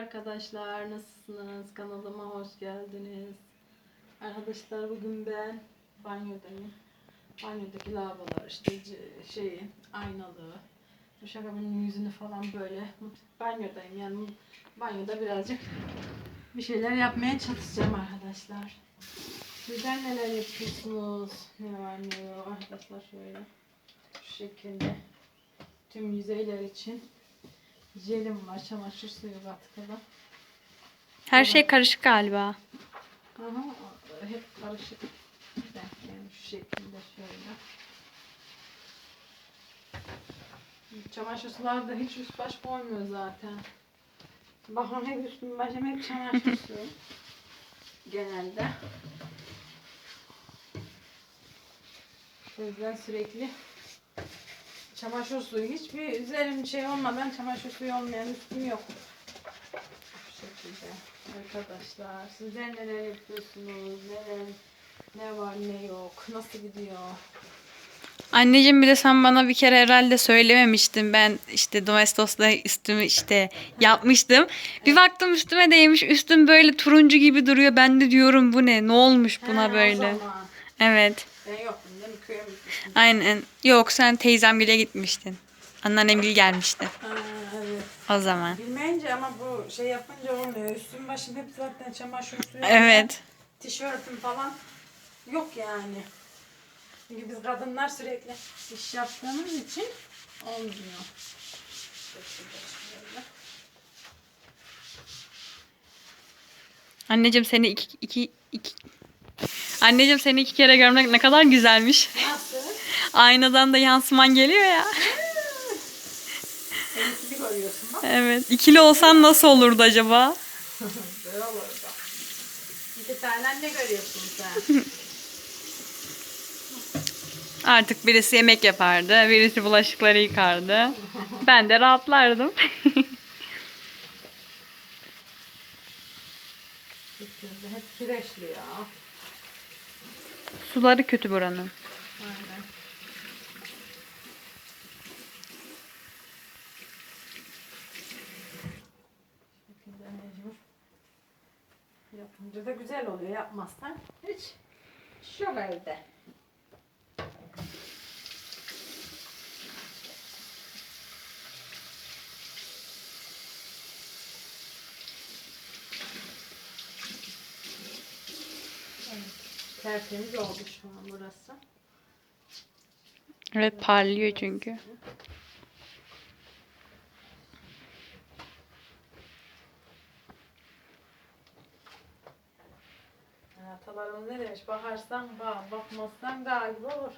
Arkadaşlar nasılsınız? Kanalıma hoş geldiniz. Arkadaşlar bugün ben banyodayım. Banyodaki lavabolar işte şeyi aynalı. Duşakabinin yüzünü falan böyle banyodayım yani banyoda birazcık bir şeyler yapmaya çalışacağım arkadaşlar. Sizler neler yapıyorsunuz? Ne var ne yok arkadaşlar şöyle şu şekilde tüm yüzeyler için jelim var çamaşır suyu katkılı. Her şey karışık galiba. Aha, hep karışık. Yani şu şekilde şöyle. Çamaşır suları da hiç üst baş koymuyor zaten. Bakın hep üstüm başım hep çamaşır suyu. Genelde. O yüzden sürekli çamaşır suyu. Hiçbir üzerim şey olmadan çamaşır suyu olmayan üstüm yok. Bu şekilde. Arkadaşlar sizler neler yapıyorsunuz? Neler, ne var ne yok? Nasıl gidiyor? Anneciğim bir de sen bana bir kere herhalde söylememiştin. Ben işte Domestos'la üstümü işte yapmıştım. Bir baktım üstüme değmiş. Üstüm böyle turuncu gibi duruyor. Ben de diyorum bu ne? Ne olmuş buna Ha, o böyle? zaman. Evet. Ben yoktum Aynen. Yok sen teyzemgile gitmiştin. Anneannemgil gelmişti Ha, evet. o zaman. Bilmeyince ama bu şey yapınca olmuyor. Üstüm başım hep zaten çamaşır suyu. Evet. Tişörtüm falan yok yani. Çünkü biz kadınlar sürekli iş yaptığımız için olmuyor. Anneciğim seni iki, iki, iki... Anneciğim seni iki kere görmek ne kadar güzelmiş. Aynadan da yansıman geliyor ya. Seninkini görüyorsun bak. Evet. İkili olsan nasıl olurdu acaba? Böyle olurdu. İki tane ne görüyorsun sen? Artık birisi yemek yapardı, birisi bulaşıkları yıkardı. Ben de rahatlardım. Hep kireçli ya. Suları kötü buranın. Aynen. Şekilde mecbur. Yapınca da güzel oluyor. Yapmazsan hiç yok evde. Tertemiz oldu şu an burası. Evet parlıyor çünkü. Atalarımız ne demiş? Bakarsan bak, bakmazsan galiba olur.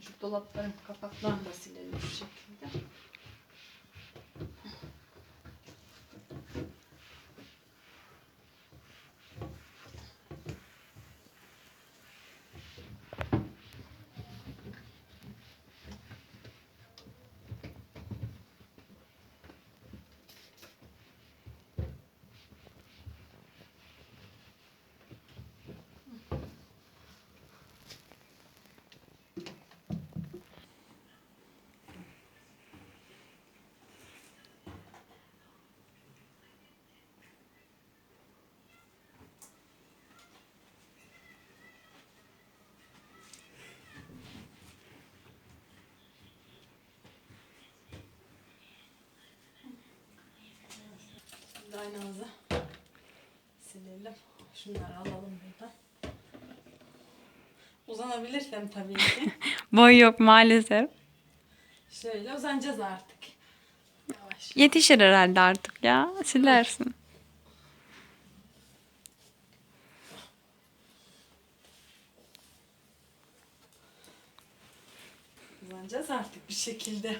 Şu dolapların kapaklarını da silelim bu şekilde. Şimdi aynamızı silelim. Şunları alalım buradan. Uzanabilirsem tabii ki. Boy yok maalesef. Şöyle uzanacağız artık. Yavaş. Yetişir herhalde artık ya. Silersin. Uzanacağız artık bir şekilde.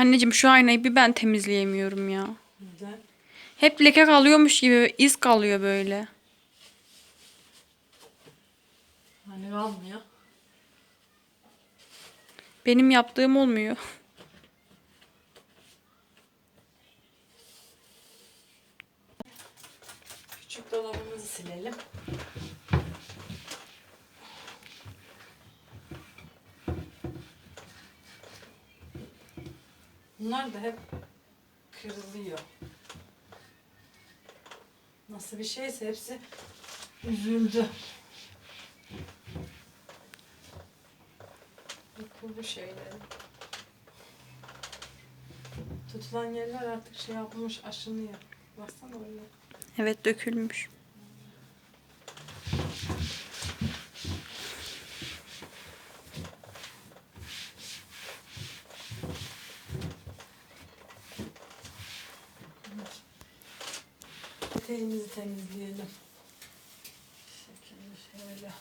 Anneciğim şu aynayı bir ben temizleyemiyorum ya. Neden? Hep leke kalıyormuş gibi iz kalıyor böyle. Hani kalmıyor. Benim yaptığım olmuyor. Küçük dolabımızı silelim. Bunlar da hep kırılıyor. Nasıl bir şeyse hepsi üzüldü. Yıkıldı şeyleri. Tutulan yerler artık şey yapılmış, aşınıyor. Baksana oraya. Evet dökülmüş. Temizleyelim. Şekilde şöyle.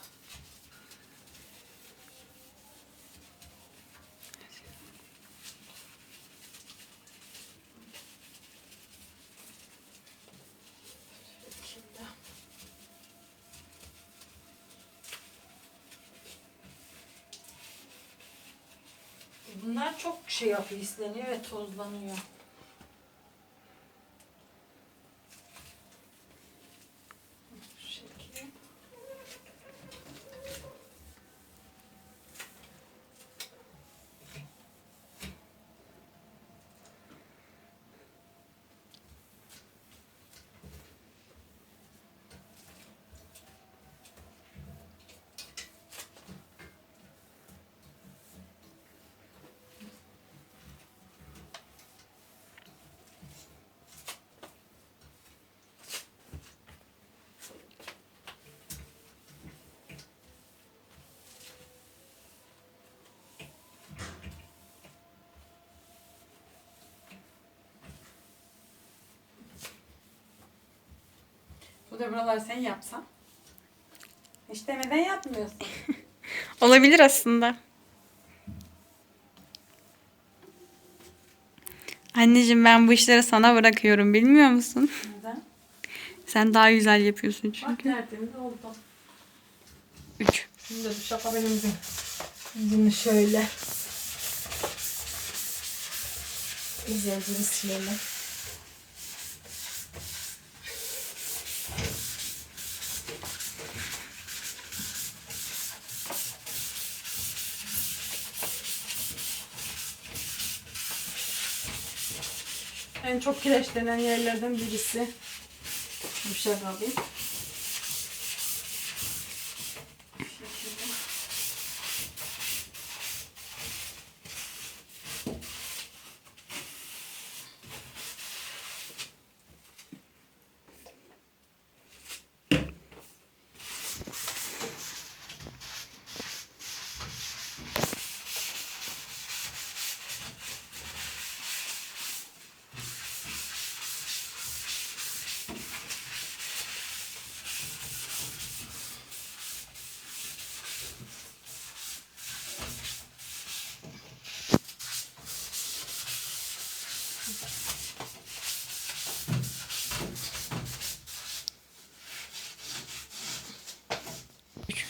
Bunlar çok şey yapıyor, isleniyor ve tozlanıyor. Şu şekilde. Bu da buraları sen yapsan. Hiç demeden yapmıyorsun. Olabilir aslında. Anneciğim ben bu işleri sana bırakıyorum bilmiyor musun? Neden? Sen daha güzel yapıyorsun Bak çünkü. tertemiz oldu. 3. Şimdi de duşakabelimizin yüzünü şöyle güzelce bir silelim. En çok kireçlenen yerlerden birisi duşakabin. Şekilde.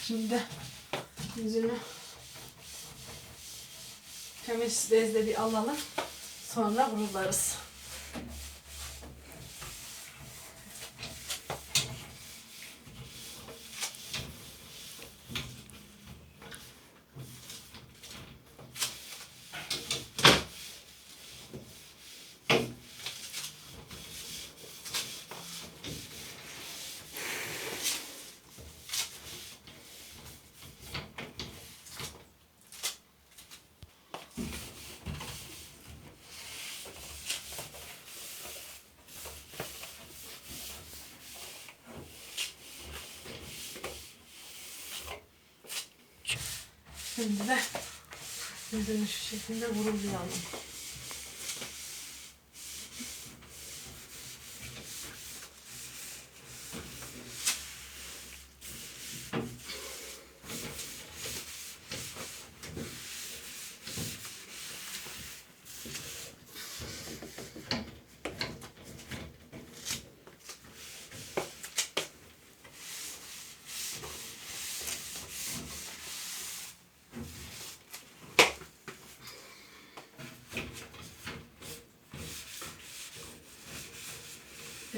Şimdi yüzünü temiz bezle bir alalım. Sonra kurularız. Şimdi de yüzünü şu şekilde vurulayalım.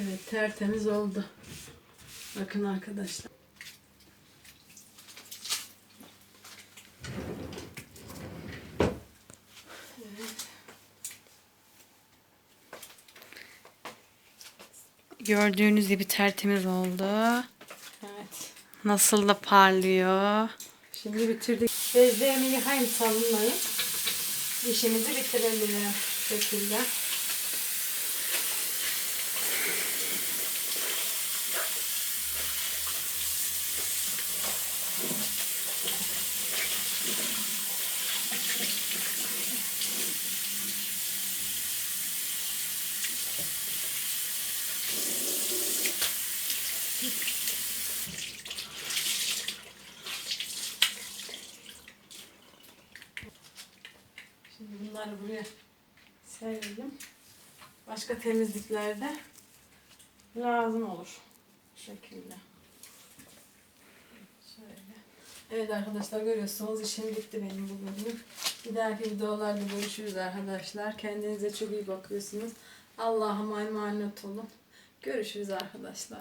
Evet tertemiz oldu. Bakın arkadaşlar. Evet. Gördüğünüz gibi tertemiz oldu. Evet. Nasıl da parlıyor. Şimdi bitirdik. Bezlerimi yıkayayım sabunlayayım. İşimizi bitirelim şekilde. Şimdi bunları buraya serelim. Başka temizliklerde lazım olur. Bu şekilde. Şöyle. Evet arkadaşlar görüyorsunuz işim bitti benim bugün. Bir dahaki videolarda görüşürüz arkadaşlar. Kendinize çok iyi bakıyorsunuz. Allah'a emanet olun. Görüşürüz arkadaşlar.